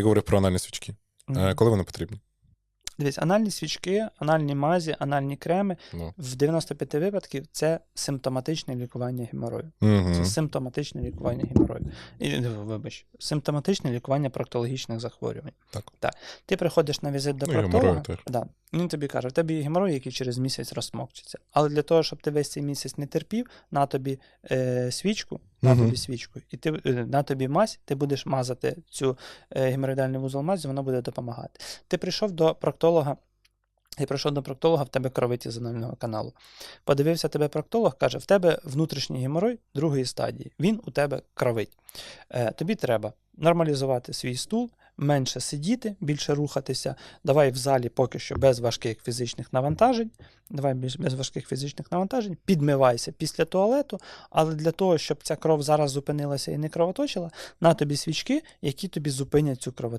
Я говорив про анальні свічки. Мгм. Коли вони потрібні? Дивись, анальні свічки, анальні мазі, анальні креми Ну. в 95 випадків це симптоматичне лікування геморою. Угу. Це симптоматичне лікування геморою. І, е, Вибач, симптоматичне лікування проктологічних захворювань. Так. Ти приходиш на візит до Ну, проктолога, да, він тобі каже, в тебе є геморой, який через місяць розсмокчиться. Але для того, щоб ти весь цей місяць не терпів, на тобі е, свічку, на тобі свічку, і ти е, на тобі мазь, ти будеш мазати цю е, вузол мазі, воно буде допомагати. Ти прийшов до проктолога. Я прийшов до проктолога, в тебе кровиті зонального анального каналу. Подивився тебе проктолог, каже: в тебе внутрішній геморой другої стадії. Він у тебе кровить. Е, тобі треба нормалізувати свій стул, менше сидіти, більше рухатися. Давай в залі поки що без важких фізичних навантажень. Давай без, важких фізичних навантажень, підмивайся після туалету, але для того, щоб ця кров зараз зупинилася і не кровоточила, на тобі свічки, які тобі зупинять цю кровотечу.